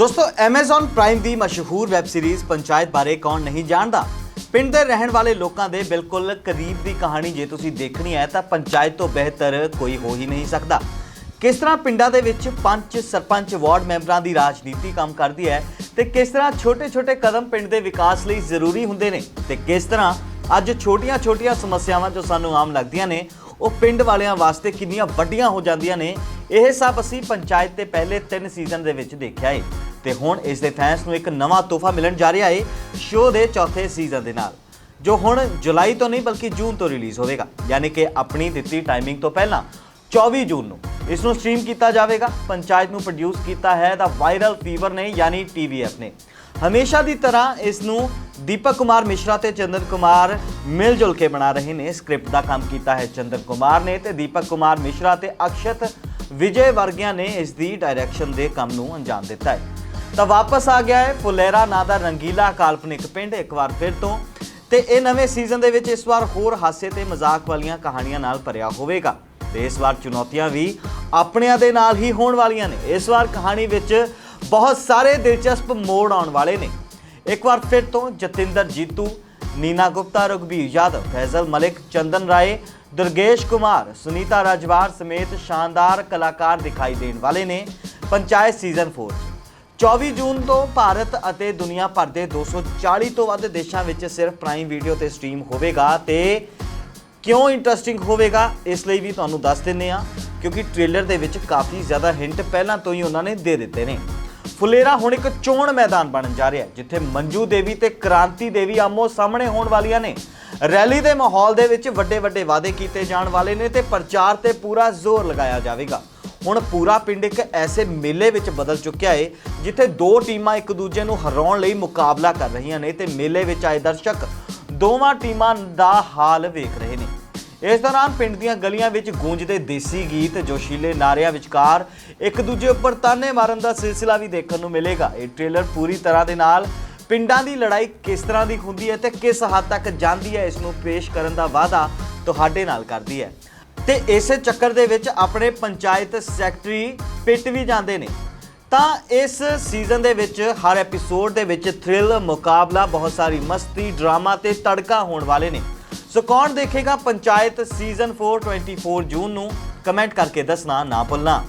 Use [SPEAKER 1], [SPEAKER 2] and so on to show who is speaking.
[SPEAKER 1] ਦੋਸਤੋ, Amazon Prime ਦੀ ਮਸ਼ਹੂਰ web series panchayat ਬਾਰੇ ਕੌਣ ਨਹੀਂ ਜਾਣਦਾ? ਪਿੰਡ ਦੇ ਰਹਿਣ ਵਾਲੇ ਲੋਕਾਂ ਦੇ ਬਿਲਕੁਲ ਕਰੀਬ ਦੀ ਕਹਾਣੀ ਜੇ ਤੁਸੀਂ ਦੇਖਣੀ ਹੈ, ਤਾਂ ਪੰਚਾਇਤ ਤੋਂ ਬਿਹਤਰ ਕੋਈ ਹੋ ਹੀ ਨਹੀਂ ਸਕਦਾ। ਕਿਸ ਤਰ੍ਹਾਂ ਪਿੰਡਾਂ ਦੇ ਵਿੱਚ ਪੰਚ, ਸਰਪੰਚ, ਵਾਰਡ ਮੈਂਬਰਾਂ ਦੀ ਰਾਜਨੀਤੀ ਕੰਮ ਕਰਦੀ ਹੈ ਤੇ ਕਿਸ ਤਰ੍ਹਾਂ ਛੋਟੇ-ਛੋਟੇ ਕਦਮ ਪਿੰਡ ਦੇ ਵਿਕਾਸ ਲਈ ਜ਼ਰੂਰੀ ਹੁੰਦੇ ਨੇ ਤੇ ਕਿਸ ਤਰ੍ਹਾਂ ਅੱਜ ਛੋਟੀਆਂ-ਛੋਟੀਆਂ ਸਮੱਸਿਆਵਾਂ ਜੋ ਸਾਨੂੰ ਆਮ ਲੱਗਦੀਆਂ ਨੇ, ਉਹ ਪਿੰਡ ਵਾਲਿਆਂ ਵਾਸਤੇ ਕਿੰਨੀਆਂ ਵੱਡੀਆਂ ਹੋ ਜਾਂਦੀਆਂ ਨੇ, ਇਹ ਸਭ ਅਸੀਂ ਪੰਚਾਇਤ ਦੇ ਪਹਿਲੇ 3 ਸੀਜ਼ਨ ਦੇ ਵਿੱਚ ਦੇਖਿਆ ਏ। ਤੇ ਹੁਣ ਇਸ ਦੇ ਫੈਨਸ ਨੂੰ ਇੱਕ ਨਵਾਂ ਤੋਹਫਾ ਮਿਲਣ ਜਾ ਰਿਹਾ ਏ ਸ਼ੋਅ ਦੇ ਚੌਥੇ ਸੀਜ਼ਨ ਦੇ ਨਾਲ, ਜੋ ਹੁਣ ਜੁਲਾਈ ਤੋਂ ਨਹੀਂ ਬਲਕਿ ਜੂਨ ਤੋਂ ਰਿਲੀਜ਼ ਹੋਵੇਗਾ, ਯਾਨੀ ਕਿ ਆਪਣੀ ਦਿੱਤੀ ਟਾਈਮਿੰਗ ਤੋਂ ਪਹਿਲਾਂ 24 ਜੂਨ ਨੂੰ ਇਸ ਨੂੰ ਸਟ੍ਰੀਮ ਕੀਤਾ ਜਾਵੇਗਾ, ਪੰਚਾਇਤ ਨੂੰ ਪ੍ਰੋਡਿਊਸ ਕੀਤਾ ਹੈ ਦਾ ਵਾਇਰਲ ਫੀਵਰ ਨੇ ਯਾਨੀ ਟੀਵੀਐਫ ਨੇ। ਹਮੇਸ਼ਾ ਦੀ ਤਰ੍ਹਾਂ ਇਸ ਨੂੰ ਦੀਪਕ ਕੁਮਾਰ ਮਿਸ਼ਰਾ ਤੇ ਚੰਦਰ ਕੁਮਾਰ ਮਿਲ ਜੁਲ ਕੇ ਬਣਾ ਰਹੇ ਨੇ। ਸਕ੍ਰਿਪਟ ਦਾ ਕੰਮ ਕੀਤਾ ਹੈ ਚੰਦਰ ਕੁਮਾਰ ਨੇ ਤੇ ਦੀਪਕ ਕੁਮਾਰ ਮਿਸ਼ਰਾ ਤੇ ਅਕਸ਼ਤ ਵਿਜੇ ਵਰਗਿਆਂ ਨੇ ਇਸ ਦੀ ਡਾਇਰੈਕਸ਼ਨ ਦੇ ਕੰਮ ਨੂੰ ਅੰਜਾਮ ਦਿੱਤਾ ਹੈ। ਤਾਂ ਵਾਪਸ ਆ ਗਿਆ ਹੈ। ਫੁਲੇਰਾ ਨਾਂ ਦਾ ਰੰਗੀਲਾ ਕਾਲਪਨਿਕ ਪਿੰਡ ਇੱਕ ਵਾਰ ਫਿਰ ਤੋਂ। ਤੇ ਇਹ ਨਵੇਂ ਸੀਜ਼ਨ ਦੇ ਵਿੱਚ ਇਸ ਵਾਰ ਹੋਰ ਹਾਸੇ ਤੇ ਮਜ਼ਾਕ ਵਾਲੀਆਂ ਕਹਾਣੀਆਂ ਨਾਲ ਭਰਿਆ ਹੋਵੇਗਾ। ਤੇ ਇਸ ਵਾਰ ਚੁਣੌਤੀਆਂ ਵੀ ਆਪਣਿਆਂ ਦੇ ਨਾਲ ਹੀ ਹੋਣ ਵਾਲੀਆਂ ਨੇ। ਇਸ ਵਾਰ ਕਹਾਣੀ ਵਿੱਚ ਬਹੁਤ ਸਾਰੇ ਦਿਲਚਸਪ ਮੋੜ ਆਉਣ ਵਾਲੇ ਨੇ। ਇੱਕ ਵਾਰ ਫਿਰ ਤੋਂ ਜਤਿੰਦਰ ਜੀਤੂ, ਨੀਨਾ ਗੁਪਤਾ, ਰਘਬੀਰ ਯਾਦਵ, ਫੈਜ਼ਲ ਮਲਿਕ, ਚੰਦਨ ਰਾਏ, ਦੁਰਗੇਸ਼ ਕੁਮਾਰ, ਸੁਨੀਤਾ ਰਾਜਵਾਰ ਸਮੇਤ ਸ਼ਾਨਦਾਰ ਕਲਾਕਾਰ ਦਿਖਾਈ ਦੇਣ ਵਾਲੇ ਨੇ। ਪੰਚਾਇਤ ਸੀਜ਼ਨ 4 24 ਜੂਨ ਤੋਂ ਭਾਰਤ ਅਤੇ ਦੁਨੀਆ ਭਰ ਦੇ 240 ਤੋਂ ਵੱਧ ਦੇਸ਼ਾਂ ਵਿੱਚ ਸਿਰਫ ਪ੍ਰਾਈਮ ਵੀਡੀਓ ਤੇ ਸਟ੍ਰੀਮ ਹੋਵੇਗਾ ਤੇ ਕਿਉਂ ਇੰਟਰਸਟਿੰਗ ਹੋਵੇਗਾ, ਇਸ ਲਈ ਵੀ ਤੁਹਾਨੂੰ ਦੱਸ ਦਿੰਨੇ ਆ ਕਿਉਂਕਿ ਟ੍ਰੇਲਰ ਦੇ ਵਿੱਚ ਕਾਫੀ ਜ਼ਿਆਦਾ ਹਿੰਟ ਪਹਿਲਾਂ ਤੋਂ ਹੀ ਉਹਨਾਂ ਨੇ ਦੇ ਦਿੱਤੇ ਨੇ। ਫੁਲੇਰਾ ਹੁਣ ਇੱਕ ਚੋਣ ਮੈਦਾਨ ਬਣਨ ਜਾ ਰਿਹਾ ਹੈ, ਜਿੱਥੇ ਮੰਜੂ ਦੇਵੀ ਤੇ ਕ੍ਰਾਂਤੀ ਦੇਵੀ ਆਮੋ ਸਾਹਮਣੇ ਹੋਣ ਵਾਲੀਆਂ ਨੇ। ਰੈਲੀ ਦੇ ਮਾਹੌਲ ਦੇ ਵਿੱਚ ਵੱਡੇ ਵੱਡੇ ਵਾਅਦੇ ਕੀਤੇ ਜਾਣ ਵਾਲੇ ਨੇ ਤੇ ਪ੍ਰਚਾਰ ਤੇ ਪੂਰਾ ਜ਼ੋਰ ਲਗਾਇਆ ਜਾਵੇਗਾ। ਹੁਣ ਪੂਰਾ ਪਿੰਡ ਇੱਕ ਐਸੇ ਮੇਲੇ ਵਿੱਚ ਬਦਲ ਚੁੱਕਿਆ ਏ, ਜਿੱਥੇ ਦੋ ਟੀਮਾਂ ਇੱਕ ਦੂਜੇ ਨੂੰ ਹਰਾਉਣ ਲਈ ਮੁਕਾਬਲਾ ਕਰ ਰਹੀਆਂ ਨੇ ਤੇ ਮੇਲੇ ਵਿੱਚ ਆਏ ਦਰਸ਼ਕ ਦੋਵਾਂ ਟੀਮਾਂ ਦਾ ਹਾਲ ਵੇਖ ਰਹੇ ਨੇ। ਇਸ ਦੌਰਾਨ ਪਿੰਡ ਦੀਆਂ ਗਲੀਆਂ ਵਿੱਚ ਗੂੰਜਦੇ ਦੇਸੀ ਗੀਤ, ਜੋਸ਼ੀਲੇ ਨਾਰਿਆਂ ਵਿਚਕਾਰ ਇੱਕ ਦੂਜੇ ਉੱਪਰ ਤਾਨੇ ਮਾਰਨ ਦਾ ਸਿਲਸਿਲਾ ਵੀ ਦੇਖਣ ਨੂੰ ਮਿਲੇਗਾ। ਇਹ ਟ੍ਰੇਲਰ ਪੂਰੀ ਤਰ੍ਹਾਂ ਦੇ ਨਾਲ ਪਿੰਡਾਂ ਦੀ ਲੜਾਈ ਕਿਸ ਤਰ੍ਹਾਂ ਦੀ ਹੁੰਦੀ ਹੈ ਤੇ ਕਿਸ ਹੱਦ ਤੱਕ ਜਾਂਦੀ ਹੈ, ਇਸ ਨੂੰ ਪੇਸ਼ ਕਰਨ ਦਾ ਵਾਅਦਾ ਤੁਹਾਡੇ ਨਾਲ ਕਰਦੀ ਹੈ। ਤੇ ਇਸੇ ਚੱਕਰ ਦੇ ਵਿੱਚ ਆਪਣੇ ਪੰਚਾਇਤ ਸੈਕਟਰੀ ਪਿੱਟ ਵੀ ਜਾਂਦੇ ਨੇ। ਤਾਂ ਇਸ ਸੀਜ਼ਨ ਦੇ ਵਿੱਚ, ਹਰ ਐਪੀਸੋਡ ਦੇ ਵਿੱਚ ਥ੍ਰਿਲ ਮੁਕਾਬਲਾ, ਬਹੁਤ ਸਾਰੀ ਮਸਤੀ, ਡਰਾਮਾ ਤੇ ਤੜਕਾ ਹੋਣ ਵਾਲੇ ਨੇ। ਸੋ ਕੌਣ ਦੇਖੇਗਾ ਪੰਚਾਇਤ ਸੀਜ਼ਨ 4 24 ਜੂਨ ਨੂੰ? ਕਮੈਂਟ ਕਰਕੇ ਦੱਸਣਾ ਨਾ ਭੁੱਲਣਾ।